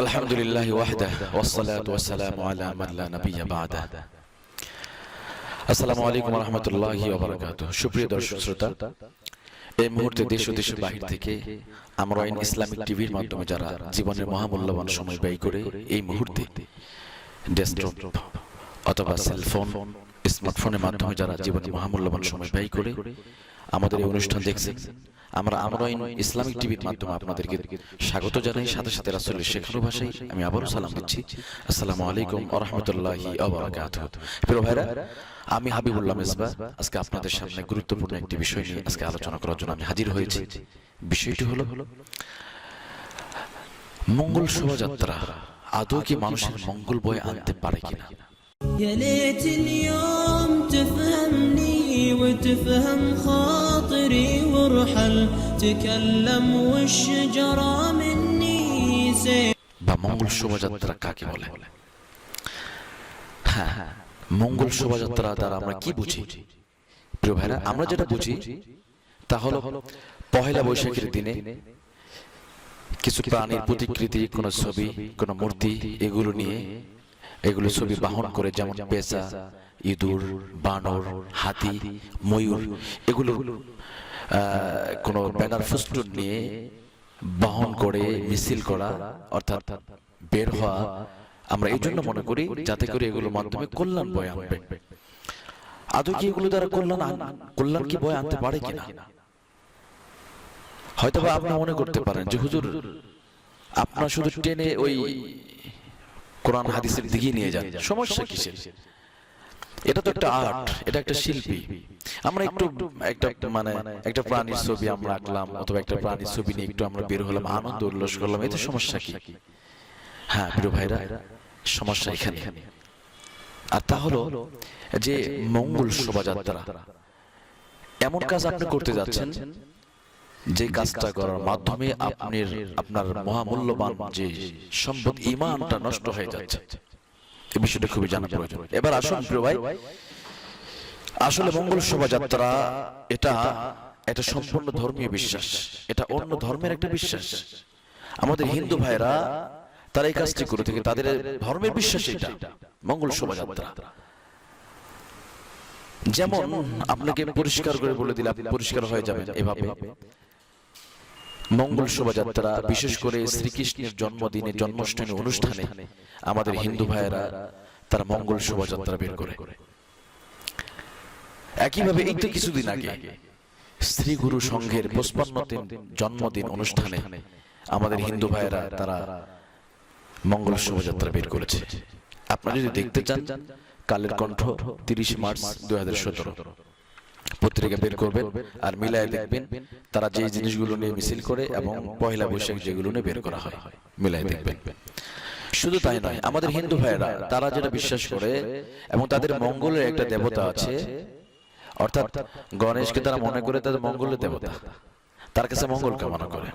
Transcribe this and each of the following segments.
আলহামদুলিল্লাহ ওয়াহদা ওয়াসসালাতু ওয়াসসালামু আলা মান লা নাবিয়্যা বা'দা আসসালামু আলাইকুম ওয়া রাহমাতুল্লাহি ওয়া বারাকাতুহু। সুপ্রিয় দর্শক শ্রোতা, এই মুহূর্তে দেশ ও দেশের বাহির থেকে আমরা ইসলামিক টিভির মাধ্যমে যারা জীবনের মহামূল্যবান সময় ব্যয় করে এই মুহূর্তে ডেস্কটপ অথবা সেলফোন, স্মার্টফোনের মাধ্যমে যারা জীবনের মহামূল্যবান সময় ব্যয় করে আমাদের এই অনুষ্ঠান দেখছেন আমরা আমরা আইন ইসলামিক টিভির মাধ্যমে আপনাদেরকে স্বাগত জানাই সাথে সাথে রাসূলের শেখানো ভাষায় আমি আবারও সালাম দিচ্ছি আসসালামু আলাইকুম ওয়া রাহমাতুল্লাহি ওয়া বারাকাতুহু প্রিয় ভাইরা আমি হাবিবুল্লাহ মেজবা আজকে আপনাদের সামনে গুরুত্বপূর্ণ একটি বিষয় নিয়ে আজকে আলোচনা করার জন্য আমি হাজির হয়েছি বিষয়টি হলো মঙ্গল শোভাযাত্রা আদৌ কি মানুষের মঙ্গল বয়ে আনতে পারে কিনা يا ليت اليوم تفهمني وتفهم خاطري وارحل تكلم والشجرة مني سيف বা মঙ্গল শোভাযাত্রা কাকে বলে হ্যাঁ মঙ্গল শোভাযাত্রা দ্বারা আমরা কি বুঝি প্রিয় ভাইরা আমরা যেটা বুঝি তা হলো পহেলা বৈশাখের দিনে কিছু প্রাণীর প্রতিকৃতি কোন ছবি কোন মূর্তি এগুলো নিয়ে এগুলো ছবি বাহন করে যেমন পেঁচা ইঁদুর, বানর, হাতি, ময়ূর, এগুলো কোন ব্যানার ফুস্টুন নিয়ে বহন করে, মিছিল করা, অর্থাৎ বের হওয়া। আমরা এই জন্য মনে করি, যাতে করে এগুলোর মাধ্যমে কল্যাণ বয়ে আনবে। আদৌ কি এগুলো দ্বারা কল্যাণ কল্যাণ কি বয়ে আনতে পারে কিনা? হয়তো বা আপনি মনে করতে পারেন যে, হুজুর, আপনার শুধু টেনে ওই কোরআন, হাদিসের দিকে নিয়ে যান। সমস্যা কিসের? এটা তো একটা আর্ট এটা একটা শিল্পী। আমরা একটু একটা মানে একটা প্রাণীর ছবি আমরা আঁকলাম অথবা একটা প্রাণীর ছবি নিয়ে একটু আমরা বের হলাম। আনন্দ উল্লাস করলাম। এতে সমস্যা কি? হ্যাঁ প্রিয় ভাইরা সমস্যা এখানে। আর তা হলো যে মঙ্গল শোভাযাত্রা। এমন কাজ আপনি করতে যাচ্ছেন যে কাজটা করার মাধ্যমে আপনার আপনার মহামূল্যবান যে সম্পদ ইমানটা নষ্ট হয়ে যাচ্ছে। এই বিষয়টা খুবই জানা প্রয়োজন। এবার আসুন প্রিয় ভাই আসলে মঙ্গল শোভাযাত্রা এটা এটা সম্পূর্ণ ধর্মীয় বিশ্বাস। এটা অন্য ধর্মের একটা বিশ্বাস। আমাদের হিন্দু ভাইরা তারা এই কাজটি করে থাকে। তাদের ধর্মের বিশ্বাস এটা মঙ্গল শোভাযাত্রা। যেমন আপনাকে পরিষ্কার করে বলে দিলে আপনি পরিষ্কার হয়ে যাবেন এভাবে। মঙ্গল শোভাযাত্রা, বিশেষ করে শ্রীকৃষ্ণের জন্মদিনে, জন্মাষ্টমী অনুষ্ঠানে আমাদের হিন্দু ভাইয়েরা তারা মঙ্গল শোভাযাত্রা বের করে। একইভাবে এই তো কিছুদিন আগে শ্রী গুরু সংঘের পঁচপান্ন জন্মদিন অনুষ্ঠানে আমাদের হিন্দু ভাইয়েরা তারা মঙ্গল শোভাযাত্রা বের করেছে। আপনারা যদি দেখতে চান, কালের কণ্ঠ তিরিশ মার্চ দুই হাজার সতেরো। পত্রিকা বের করবেন আর মিলায় দেখবেন তারা যে জিনিসগুলো নিয়ে মিছিল করে এবং পয়লা বৈশাখ যেগুলো নিয়ে বের করা হয় মিলায় দেখবেন। শুধু তাই নয় আমাদের হিন্দু ভাইয়েরা তারা যেটা বিশ্বাস করে এবং তাদের মঙ্গলের একটা দেবতা আছে অর্থাৎ গণেশকে তারা মনে করে তাদের মঙ্গলের দেবতা। তার কাছে মঙ্গল কামনা করে।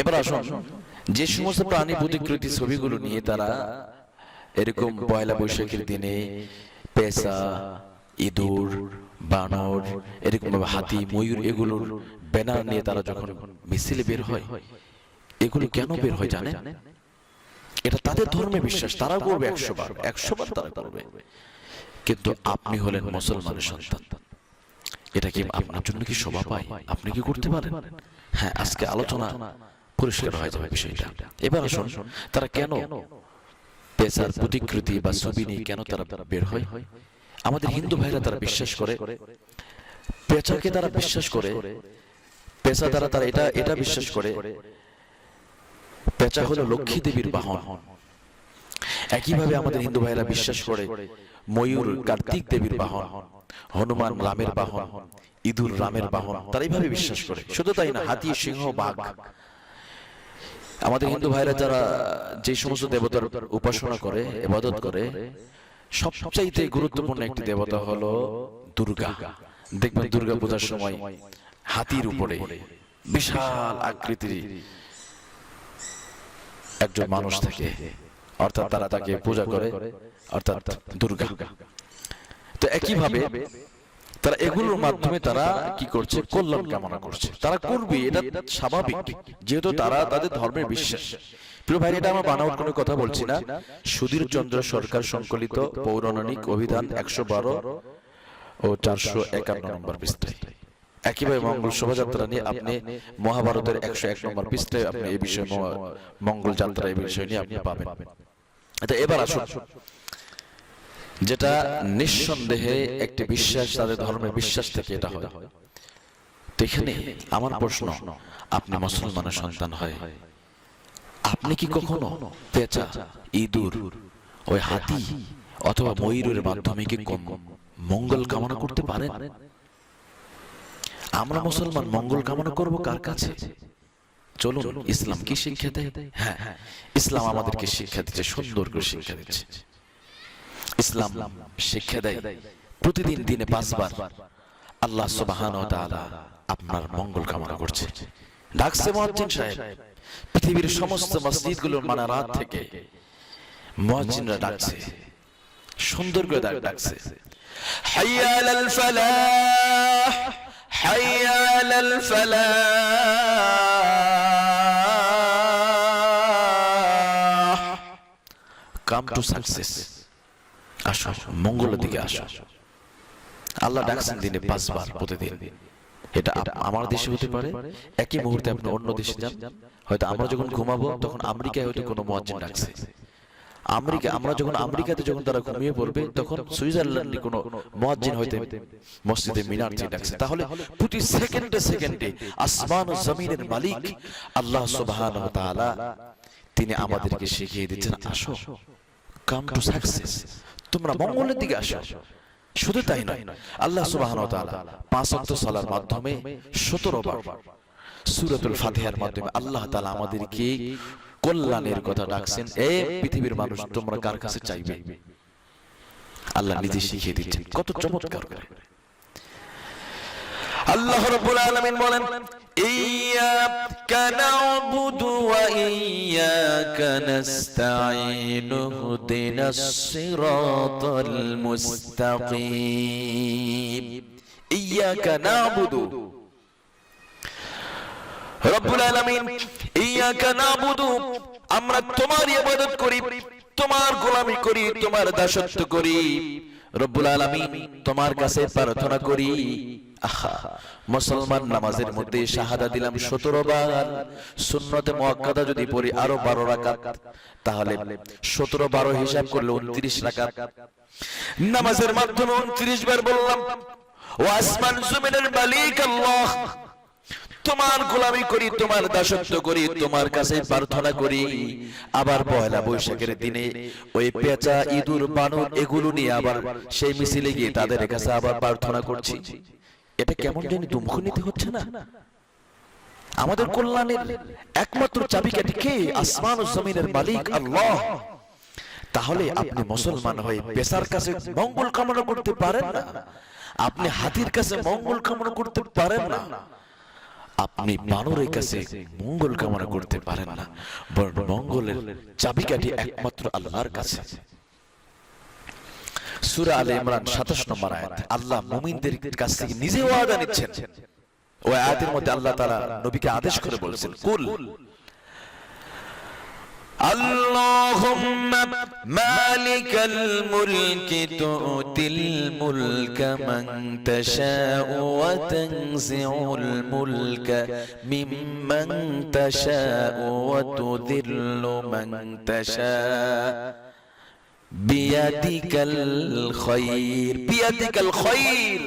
এবার আসুন যে সমস্ত প্রাণী প্রতিকৃতি ছবিগুলো নিয়ে তারা এরকম পয়লা বৈশাখের দিনে পেশা ইঁদুর, বানর, এরকম ভাবে হাতি, ময়ূর, এগুলোর ব্যানার নিয়ে তারা যখন মিছিলে বের হয়, এগুলো কেন বের হয় জানে এটা তাদের ধর্মে বিশ্বাস, তারা করবে একশো বার একশো বার তারা করবে। কিন্তু আপনি হলেন মুসলমানের সন্তান। এটা কি আপনার জন্য কি শোভা পায়? আপনি কি করতে পারেন? হ্যাঁ আজকে আলোচনা পরিষ্কার হয়ে যাবে বিষয়টা। এবার আসুন, তারা কেন পেশার প্রতিকৃতি বা ছবি নিয়ে কেন তারা বের হয়? আমাদের হিন্দু ভাইরা তারা বিশ্বাস করে পেঁচাকে তারা বিশ্বাস করে পেশা দ্বারা তারা এটা এটা বিশ্বাস করে। পেঁচা হলো লক্ষ্মী দেবীর বাহন। একইভাবে আমাদের হিন্দু ভাইরা বিশ্বাস করে ময়ূর কার্তিক দেবীর বাহন হনুমান রামের বাহন ইঁদুর রামের বাহন তারা এইভাবে বিশ্বাস করে। শুধু তাই না হাতি সিংহ বাঘ। আমাদের হিন্দু ভাইরা যারা যে সমস্ত দেবতার উপাসনা করে ইবাদত করে সবচাইতে গুরুত্বপূর্ণ একটি দেবতা হলো দুর্গা। দেখবেন দুর্গা পূজার সময় হাতির উপরে বিশাল আকৃতির একজন মানুষ থাকে। অর্থাৎ তারা তাকে পূজা করে অর্থাৎ দুর্গা। তো একইভাবে তারা এগুলোর মাধ্যমে তারা কি করছে? কল্যাণ কামনা করছে। তারা করবে এটা স্বাভাবিক। যেহেতু তারা তাদের ধর্মের বিশ্বাস। প্রিয় ভাই এটা আমার বানাওয়ার কোনো কথা বলছি না। সুধীর চন্দ্র সরকার সংকলিত পৌরাণিক অভিধান একশো বারো ও চারশো একান্ন নম্বর পৃষ্ঠায়। একইভাবে মঙ্গল শোভাযাত্রা নিয়ে আপনি মহাভারতের একশো এক নম্বর পৃষ্ঠায় আপনি এই বিষয়ে মঙ্গল যাত্রা এই বিষয় নিয়ে আপনি পাবেন। এটা এবার আসুন। যেটা নিঃসন্দেহে একটি বিশ্বাস তাদের ধর্মের বিশ্বাস থেকে এটা হয়। এখানে আমার প্রশ্ন আপনি মুসলমানের সন্তান হয় আপনি কি কখনো পেঁচা ইঁদুর ওই হাতি অথবা ময়ূরের মাধ্যমে কি কম মঙ্গল কামনা করতে পারেন? আমরা মুসলমান মঙ্গল কামনা করব কার কাছে? চলুন ইসলাম কি শিক্ষা দেয়? হ্যাঁ ইসলাম আমাদেরকে শিক্ষা দিচ্ছে সুন্দর করে শিক্ষা দিচ্ছে। ইসলাম শিক্ষা দেয়। প্রতিদিন দিনে পাঁচবার। আল্লাহ সুবাহান আপনার মঙ্গল কামনা করছে। ডাকছে মুয়াজ্জিন সাহেব। পৃথিবীর সমস্ত মসজিদগুলোর মানারাত থেকে মুয়াজ্জিনরা ডাকছে। সুন্দর করে ডাক- ডাকছে। হাইয়া আলাল ফালাহ। হাইয়া আলাল ফালাহ। কাম টু সাকসেস আসো মঙ্গলের দিকে আসো। আল্লাহ ডাকছেন দিনে পাঁচবার প্রতিদিন। এটা আমার দেশে হতে পারে একই মুহূর্তে আপনি অন্য দেশে যান হয়তো আমরা যখন ঘুমাবো তখন আমেরিকায় হয়তো কোনো মুয়াজ্জিন ডাকছে। আমেরিকা আমরা যখন আমেরিকাতে যখন তারা ঘুমিয়ে পড়বে তখন সুইজারল্যান্ডে কোনো মুয়াজ্জিন হয়তো মসজিদে মিনার থেকে ডাকছে। তাহলে প্রতি সেকেন্ডে সেকেন্ডে আসমান ও জমিনের মালিক আল্লাহ সুবহানাহু ওয়া তাআলা। তিনি আমাদেরকে শিখিয়ে দিচ্ছেন আসো কাম টু সাকসেস তোমরা মঙ্গলের দিকে আসো। শুধু তাই নয়, আল্লাহ ওয়া পাঁচ অক্ট সালার মাধ্যমে 17 বার সুরতুল ফাতিহার মাধ্যমে আল্লাহ তালা আমাদেরকে কল্যাণের কথা ডাকছেন। এ পৃথিবীর মানুষ, তোমরা কার কাছে চাইবে? আল্লাহ নিজে শিখিয়ে দিচ্ছেন। কত চমৎকার করে। আল্লাহ রাব্বুল আলামিন বলেন, ইয়াকা না'বুদু ওয়া ইয়াকা নাস্তাঈন, ইহদিনাস সিরাতাল মুস্তাকিম। ইয়াকা না'বুদু। রব্বুল আলামিন, ইয়াকা না'বুদু, আমরা তোমার ইবাদত করি, তোমার গোলামি করি, তোমার দাসত্ব করি। রব্বুল আলামিন তোমার কাছে প্রার্থনা করি। মুসলমান নামাজের মধ্যে শাহাদা দিলাম 17 বার। সুন্নতে মুআক্কাদা যদি পড়ি আরও 12 রাকাত, তাহলে 17 12 হিসাব করলে 29 রাকাত। নামাজের মাধ্যমে 29 বার বললাম, ও জমিনের মালিক আল্লাহ তোমার গোলামি করি, তোমার দাসত্ব করি, তোমার কাছে প্রার্থনা করি। আবার পয়লা বৈশাখের দিনে ওই পেঁচা, ইঁদুর, বানর এগুলো নিয়ে আবার সেই মিছিলে গিয়ে তাদের কাছে আবার প্রার্থনা করছি। এটা কেমন জানি দুমুখ নিতে হচ্ছে না? আমাদের কল্যাণের একমাত্র চাবিকাঠি কে? আসমান ও জমিনের মালিক আল্লাহ। তাহলে আপনি মুসলমান হয়ে পেশার কাছে মঙ্গল কামনা করতে পারেন না? আপনি হাতির কাছে মঙ্গল কামনা করতে পারেন না? আপনি বানরের কাছে মঙ্গল কামনা করতে পারেন না, বরং মঙ্গলের চাবিকাঠি একমাত্র আল্লাহর কাছে। সুরা আলে ইমরান 27 নম্বর আয়াত, আল্লাহ মুমিনদের কাছ থেকে নিজে ওয়াদা নিচ্ছেন। ওই আয়াতের মধ্যে আল্লাহ তারা নবীকে আদেশ করে বলছেন, কুল اللهم مالك الملك تؤتي الملك من تشاء وتنزع الملك ممن تشاء وتذل من تشاء بيدك الخير بيدك الخير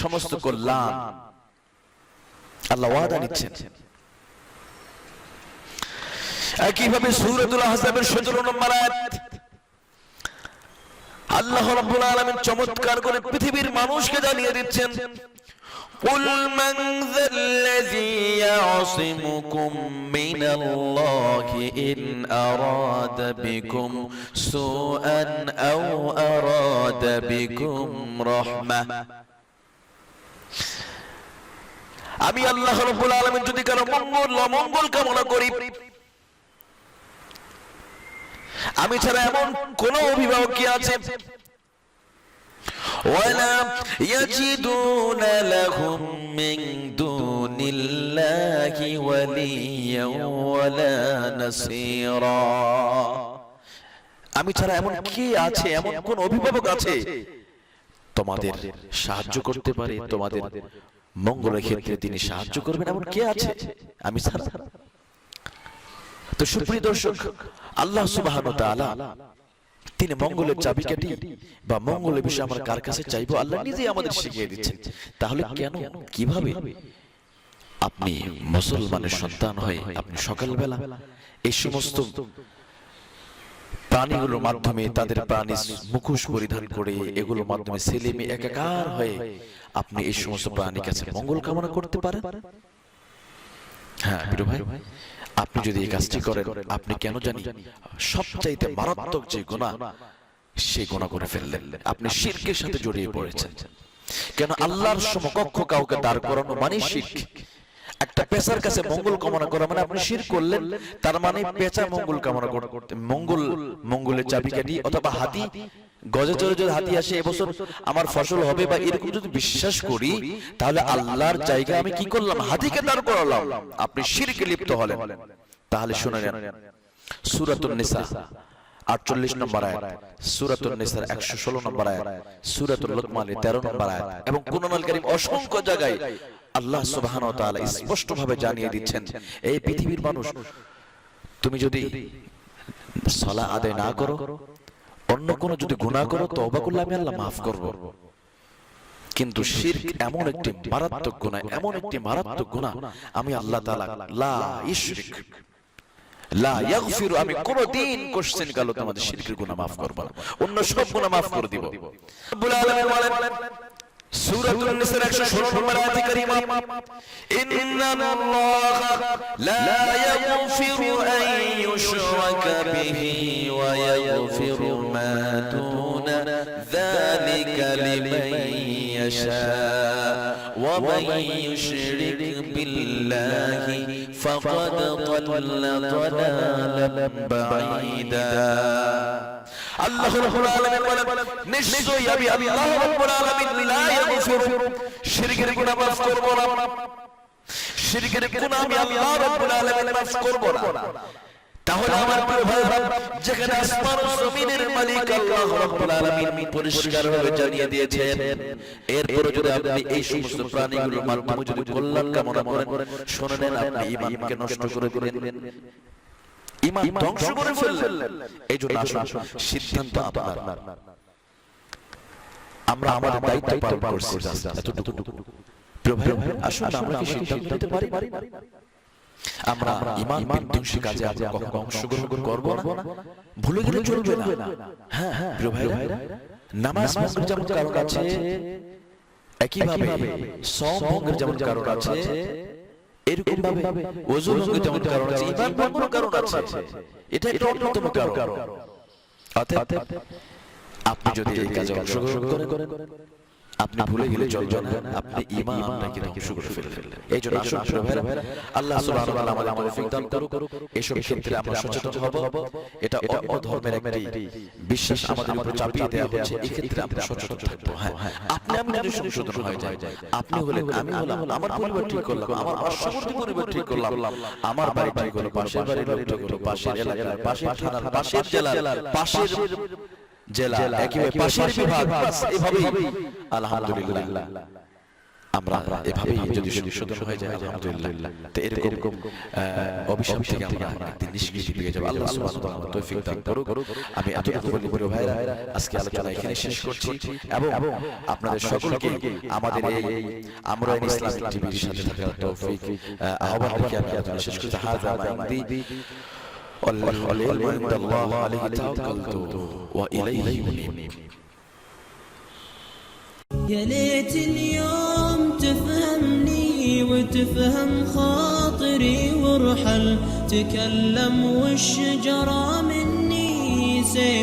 সমস্ত কল্যাণ আল্লাহ ওয়াদা নিচ্ছেন একইভাবে সূরাতুল আহজাবের 17 নম্বর আয়াত আল্লাহ রাব্বুল আলামিন চমৎকার করে পৃথিবীর মানুষকে জানিয়ে দিচ্ছেন قل من ذا الذي يعصمكم من الله إن أراد بكم سوءا أو أراد بكم رحمة আমি আল্লাহ রাব্বুল আলামিন যদি কারো মঙ্গল অমঙ্গল কামনা করি আমি ছাড়া এমন কোন অভিভাবক কি আছে ولا يجدون لهم من دون الله وليا ولا نصيرا আমি ছাড়া এমন কে আছে এমন কোন অভিভাবক আছে তোমাদের সাহায্য করতে পারে তোমাদের মঙ্গলের ক্ষেত্রে তিনি সাহায্য করবেন এমন কে আছে আমি ছাড়া তো সুপ্রিয় দর্শক, আল্লাহ সুবহান তিনি মঙ্গলের চাবিকাঠি বা মঙ্গলের বিষয়ে আমরা কার কাছে চাইব, আল্লাহ নিজেই আমাদের শিখিয়ে দিচ্ছেন। তাহলে কেন, কীভাবে? আপনি মুসলমানের সন্তান হয়ে আপনি সকালবেলা এই সমস্ত প্রাণীগুলোর মাধ্যমে তাদের প্রাণী মুখোশ পরিধান করে এগুলোর মাধ্যমে ছেলে একাকার হয়ে আপনি এই সমস্ত প্রাণীর কাছে মঙ্গল কামনা করতে পারেন? হ্যাঁ ভাই আপনি যদি এই কাজটি করেন আপনি কেন জানি সবচাইতে মারাত্মক যে গুণা সেই গুণা করে ফেললেন। আপনি শিরকের সাথে জড়িয়ে পড়েছেন। কেন আল্লাহর সমকক্ষ কাউকে দাঁড় করানো মানে শিরক। একটা পেশার কাছে মঙ্গল কামনা করা মানে আপনি শির করলেন তার মানে পেঁচা মঙ্গল কামনা করতে মঙ্গল মঙ্গলের চাবিকাঠি অথবা হাতি গজে চলে যদি হাতি আসে এবছর আমার ফসল হবে বা এরকম যদি বিশ্বাস করি, তাহলে আল্লাহর জায়গা আমি কি করলাম? হাতিকে দাঁড় করালাম। আপনি শিরকে লিপ্ত হলেন। তাহলে শুনে নেন। সূরাতুন নিসা 48 নম্বর নিসার 116 নম্বর আয়াত। সূরাতুল 13 নম্বর এবং অসংখ্য জায়গায় আল্লাহ জানিয়ে দিচ্ছেন, এই পৃথিবীর মানুষ, তুমি যদি সলা আদায় না করো অন্য কোনো যদি গুনাহ করো, তওবা করলে আমি আল্লাহ মাফ করব। কিন্তু শিরক এমন একটি মারাত্মক গুনাহ, এমন একটি মারাত্মক গুনাহ, আমি আল্লাহ তাআলা লা ইশরিক, লা ইয়াগফিরু, আমি কোনদিন কোশ্চেন গেল তোমাদের শিরকের গুনাহ maaf করব না। অন্য সব গুনাহ maaf করে দিব। রব্বুল আলামিন বলেন, সূরাতুন নিসার 116 নম্বর আয়াত কারীমা, ইন্নাল্লাহা লা ইয়াগফিরু আন ইউশরাকা বিহি ওয়া ইয়াগফিরু মা দুনা যালিকা লিমান ইয়াশা ومن يشرك بالله فقد ضل ضلالا بعيدا আল্লাহ রাব্বুল আলামিন বলেন নিশ্চয়ই আমি আল্লাহ রাব্বুল আলামিন লা ইয়াগফিরু শিরকের গুনাহ মাফ করব না শিরকের গুনাহ আমি আল্লাহ রাব্বুল আলামিন মাফ করব না তাহলে আমার প্রিয় ভাই যেখানে আসমান ও জমিনের মালিক আল্লাহ রাব্বুল আলামিন পরিষ্কার ভাবে জানিয়ে দিয়েছেন এরপর যদি আপনি এই সমস্ত প্রাণীগুলোর মাধ্যমে যদি কল্যাণ কামনা করেন শুনে নেন আপনি ঈমানকে নষ্ট করে দিলেন। ঈমান ধ্বংস করে ফেললেন। এই জন্য আসুন সিদ্ধান্ত আপনার। আমরা আমাদের দায়িত্ব পালন করছি এতটুকু। প্রিয় ভাই আসুন আমরা কি সিদ্ধান্ত নিতে পারি? আমরা ইমান বিধ্বংসী কাজে আমরা কখনো অংশগ্রহণ করব না। ভুলে গেলে চলবে না। হ্যাঁ হ্যাঁ প্রিয় ভাইরা নামাজ ভঙ্গের যেমন কারণ আছে একইভাবে সম ভঙ্গের যেমন কারণ আছে এরকম ভাবে ওযু ভঙ্গের যেমন কারণ আছে ইমান ভঙ্গের কারণ আছে এটা একটা অন্যতম কারণ। অতএব আপনি যদি এই কাজে অংশগ্রহণ করেন আপনি ভুলে গেলে চলবে না। আপনি ঈমানটাকে ধ্বংস করে ফেলবেন। এই জন্য আসুন প্রিয় ভাইরা আল্লাহ সুবহানাহু ওয়া তাআলা আমাদের তৌফিক দান করুক এইসব ক্ষেত্রে আমরা সচেতন হব। এটা অন্য ধর্মের একটি বিশ্বাস আমাদের উপর চাপিয়ে দেওয়া হচ্ছে। এই ক্ষেত্রে আমরা সচেতন থাকব। হ্যাঁ আপনি আমি যদি সংশোধন হয়ে যায় আপনি হলেন আমি হলাম আমার পরিবার ঠিক করলাম। আমার পার্শ্ববর্তী পরিবার ঠিক করলাম। আমার বাড়ি ঠিক হলো পাশের বাড়ির লোক ঠিক হলো পাশের এলাকার পাশের থানার পাশের জেলার পাশের জেলা একেবারে পাশের বিভাগ। এভাবেই আলহামদুলিল্লাহ। আমরা এভাবেই যদি সংশোধন হয়ে যায় আলহামদুলিল্লাহ। তো এরকম অভিশাপ থেকে আমরা একদিন নিষ্কৃতি পেয়ে যাব। আল্লাহ সুবহানাহু ওয়া তাআলা তৌফিক দান করুক। আমি এতটুকু বলি প্রিয় ভাইরা আজকে আলোচনা এখানে শেষ করছি এবং আপনাদের সকলকে আমাদের এই আমরা ইসলাম টিভির সাথে থাকার তৌফিক আহ্বান রেখে আমি আলোচনা শেষ করছি। হাযা মাইন্দি والعلم عند الله عليه توكلت وإليه أنيب يا ليت اليوم تفهمني وتفهم خاطري وارحل تكلم والشجرة مني. سيف